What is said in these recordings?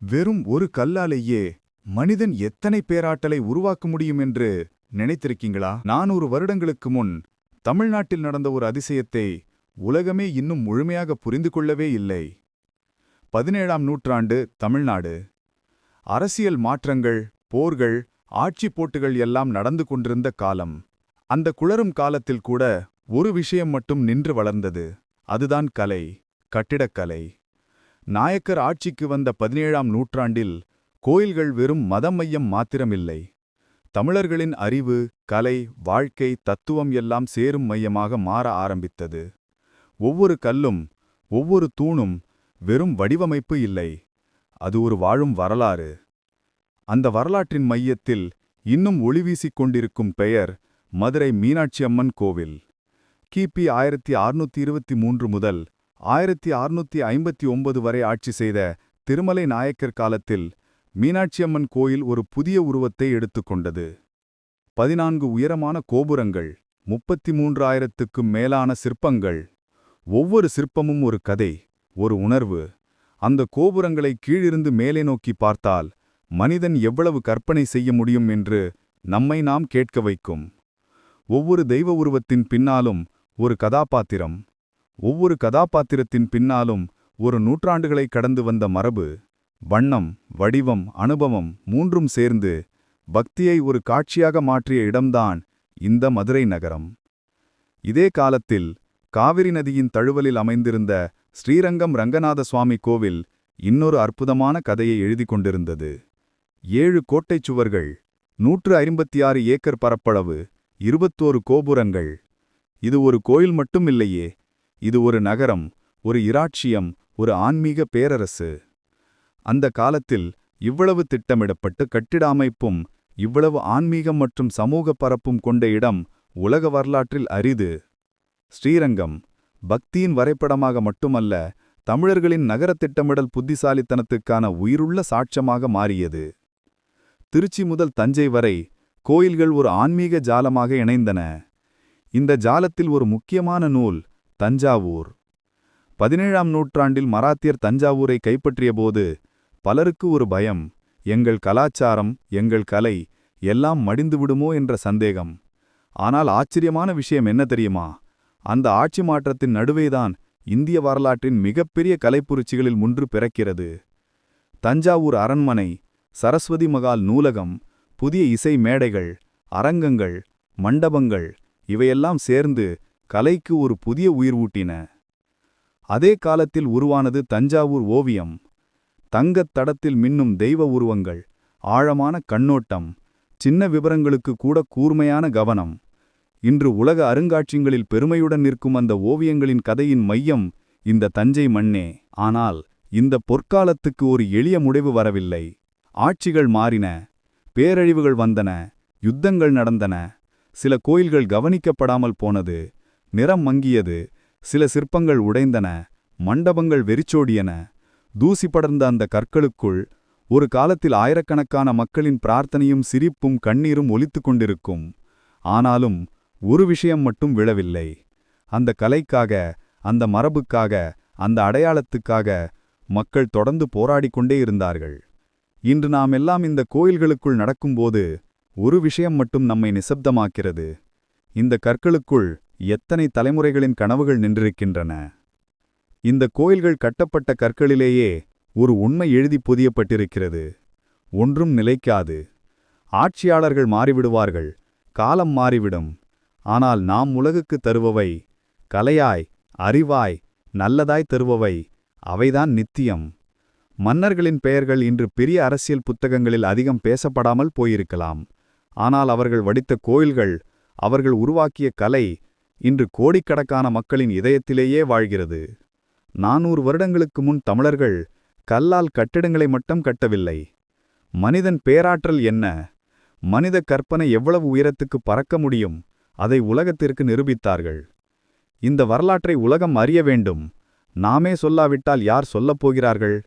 வெறும் ஒரு கல்லாலேயே மனிதன் எத்தனை பேராட்டலை உருவாக்க முடியும் என்று நினைத்திருக்கீங்களா? நானூறு வருடங்களுக்கு முன் தமிழ்நாட்டில் நடந்த ஒரு அதிசயத்தை உலகமே இன்னும் முழுமையாக புரிந்து கொள்ளவே இல்லை. பதினேழாம் நூற்றாண்டு தமிழ்நாடு. அரசியல் மாற்றங்கள் போர்கள் ஆட்சி போட்டுகள் எல்லாம் நடந்து கொண்டிருந்த காலம். அந்த குளறும் காலத்தில் கூட ஒரு விஷயம் மட்டும் நின்று வளர்ந்தது. அதுதான் கலை கட்டிடக்கலை. நாயக்கர் ஆட்சிக்கு வந்த பதினேழாம் நூற்றாண்டில் கோயில்கள் வெறும் மதம் மையம் மாத்திரமில்லை. தமிழர்களின் அறிவு கலை வாழ்க்கை தத்துவம் எல்லாம் சேரும் மையமாக மாற ஆரம்பித்தது. ஒவ்வொரு கல்லும் ஒவ்வொரு தூணும் வெறும் வடிவமைப்பு இல்லை அது ஒரு வாழும் வரலாறு. அந்த வரலாற்றின் மையத்தில் இன்னும் ஒளிவீசிக் கொண்டிருக்கும் பெயர் மதுரை மீனாட்சி அம்மன் கோவில். கிபி ஆயிரத்தி அறுநூத்தி இருபத்தி மூன்று முதல் ஆயிரத்தி அறுநூத்தி ஐம்பத்தி ஒன்பது வரை ஆட்சி செய்த திருமலை நாயக்கர் காலத்தில் மீனாட்சியம்மன் கோயில் ஒரு புதிய உருவத்தை எடுத்துக்கொண்டது. பதினான்கு உயரமான கோபுரங்கள் முப்பத்தி மூன்றாயிரத்துக்கும் மேலான சிற்பங்கள் ஒவ்வொரு சிற்பமும் ஒரு கதை ஒரு உணர்வு. அந்த கோபுரங்களை கீழிருந்து மேலே நோக்கி பார்த்தால் மனிதன் எவ்வளவு கற்பனை செய்ய முடியும் என்று நம்மை நாம் கேட்க வைக்கும். ஒவ்வொரு தெய்வ உருவத்தின் பின்னாலும் ஒரு கதாபாத்திரம். ஒவ்வொரு கதாபாத்திரத்தின் பின்னாலும் ஒரு நூற்றாண்டுகளை கடந்து வந்த மரபு வண்ணம் வடிவம் அனுபவம் மூன்றும் சேர்ந்து பக்தியை ஒரு காட்சியாக மாற்றிய இடம்தான் இந்த மதுரை நகரம். இதே காலத்தில் காவிரி நதியின் தழுவலில் அமைந்திருந்த ஸ்ரீரங்கம் ரங்கநாத சுவாமி கோவில் இன்னொரு அற்புதமான கதையை எழுதி கொண்டிருந்தது. ஏழு கோட்டைச் சுவர்கள் நூற்று ஐம்பத்தி ஆறு ஏக்கர் பரப்பளவு இருபத்தோரு கோபுரங்கள். இது ஒரு கோயில் மட்டும் இல்லையே இது ஒரு நகரம் ஒரு இராட்சியம் ஒரு ஆன்மீக பேரரசு. அந்த காலத்தில் இவ்வளவு திட்டமிடப்பட்டு கட்டிட அமைப்பும் இவ்வளவு ஆன்மீகம் மற்றும் சமூக பரப்பும் கொண்ட இடம் உலக வரலாற்றில் அரிது. ஸ்ரீரங்கம் பக்தியின் வரைபடமாக மட்டுமல்ல தமிழர்களின் நகர திட்டமிடல் புத்திசாலித்தனத்துக்கான உயிருள்ள சாட்சமாக மாறியது. திருச்சி முதல் தஞ்சை வரை கோயில்கள் ஒரு ஆன்மீக ஜாலமாக இணைந்தன. இந்த ஜாலத்தில் ஒரு முக்கியமான நூல் தஞ்சாவூர். பதினேழாம் நூற்றாண்டில் மராத்தியர் தஞ்சாவூரை கைப்பற்றியபோது பலருக்கு ஒரு பயம் எங்கள் கலாச்சாரம் எங்கள் கலை எல்லாம் மடிந்துவிடுமோ என்ற சந்தேகம். ஆனால் ஆச்சரியமான விஷயம் என்ன தெரியுமா? அந்த ஆட்சி மாற்றத்தின் நடுவேதான் இந்திய வரலாற்றின் மிகப்பெரிய கலைப்புரட்சிகளில் ஒன்று பிறக்கிறது. தஞ்சாவூர் அரண்மனை சரஸ்வதி மகால் நூலகம் புதிய இசை மேடைகள் அரங்கங்கள் மண்டபங்கள் இவையெல்லாம் சேர்ந்து கலைக்கு ஒரு புதிய உயிர் ஊட்டின. அதே காலத்தில் உருவானது தஞ்சாவூர் ஓவியம். தங்கத் தடத்தில் மின்னும் தெய்வ உருவங்கள். ஆழமான கண்ணோட்டம். சின்ன விவரங்களுக்கு கூட கூர்மையான கவனம். இன்று உலக அருங்காட்சியங்களில் பெருமையுடன் நிற்கும் அந்த ஓவியங்களின் கதையின் மையம் இந்த தஞ்சை மண்ணே. ஆனால் இந்த பொற்காலத்துக்கு ஒரு எளிய முடிவு வரவில்லை. ஆட்சிகள் மாறின. பேரழிவுகள் வந்தன. யுத்தங்கள் நடந்தன. சில கோயில்கள் கவனிக்கப்படாமல் போனது. நிறம் மங்கியது. சில சிற்பங்கள் உடைந்தன மண்டபங்கள் வெறிச்சோடியன. தூசி படர்ந்த அந்த கற்களுக்குள் ஒரு காலத்தில் ஆயிரக்கணக்கான மக்களின் பிரார்த்தனையும் சிரிப்பும் கண்ணீரும் ஒலித்து கொண்டிருக்கும். ஆனாலும் ஒரு விஷயம் மட்டும் விழவில்லை. அந்த கலைக்காக அந்த மரபுக்காக அந்த அடையாளத்துக்காக மக்கள் தொடர்ந்து போராடிக்கொண்டே இருந்தார்கள். இன்று நாம் எல்லாம் இந்த கோயில்களுக்குள் நடக்கும்போது ஒரு விஷயம் மட்டும் நம்மை நிசப்தமாக்கிறது. இந்த கற்களுக்குள் எத்தனை தலைமுறைகளின் கனவுகள் நின்றிருக்கின்றன. இந்த கோயில்கள் கட்டப்பட்ட கற்களிலேயே ஒரு உண்மை எழுதி புதியப்பட்டிருக்கிறது. ஒன்றும் நிலைக்காது. ஆட்சியாளர்கள் மாறிவிடுவார்கள். காலம் மாறிவிடும். ஆனால் நாம் உலகுக்கு தருபவை கலையாய் அறிவாய் நல்லதாய் தருபவை அவைதான் நித்தியம். மன்னர்களின் பெயர்கள் இன்று பெரிய அரசியல் புத்தகங்களில் அதிகம் பேசப்படாமல் போயிருக்கலாம். ஆனால் அவர்கள் வடித்த கோயில்கள் அவர்கள் உருவாக்கிய கலை இன்று கோடிக்கணக்கான மக்களின் இதயத்திலேயே வாழ்கிறது. நானூறு வருடங்களுக்கு முன் தமிழர்கள் கல்லால் கட்டிடங்களை மட்டும் கட்டவில்லை. மனிதன் பேராற்றல் என்ன? மனித கற்பனை எவ்வளவு உயரத்துக்கு பறக்க முடியும்? அதை உலகத்திற்கு நிரூபித்தார்கள். இந்த வரலாற்றை உலகம் அறிய வேண்டும். நாமே சொல்லாவிட்டால் யார் சொல்லப் போகிறார்கள்?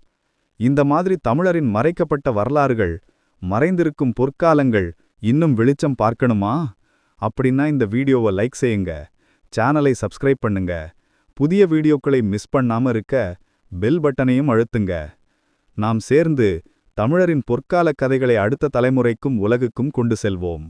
இந்த மாதிரி தமிழரின் மறைக்கப்பட்ட வரலாறுகள் மறைந்திருக்கும் பொற்காலங்கள் இன்னும் வெளிச்சம் பார்க்கணுமா? அப்படின்னா இந்த வீடியோவை லைக் செய்யுங்க. சேனலை சப்ஸ்கிரைப் பண்ணுங்க. புதிய வீடியோக்களை மிஸ் பண்ணாம இருக்க பெல் பட்டனையும் அழுத்துங்க. நாம் சேர்ந்து தமிழரின் பொற்கால கதைகளை அடுத்த தலைமுறைக்கும் உலகுக்கும் கொண்டு செல்வோம்.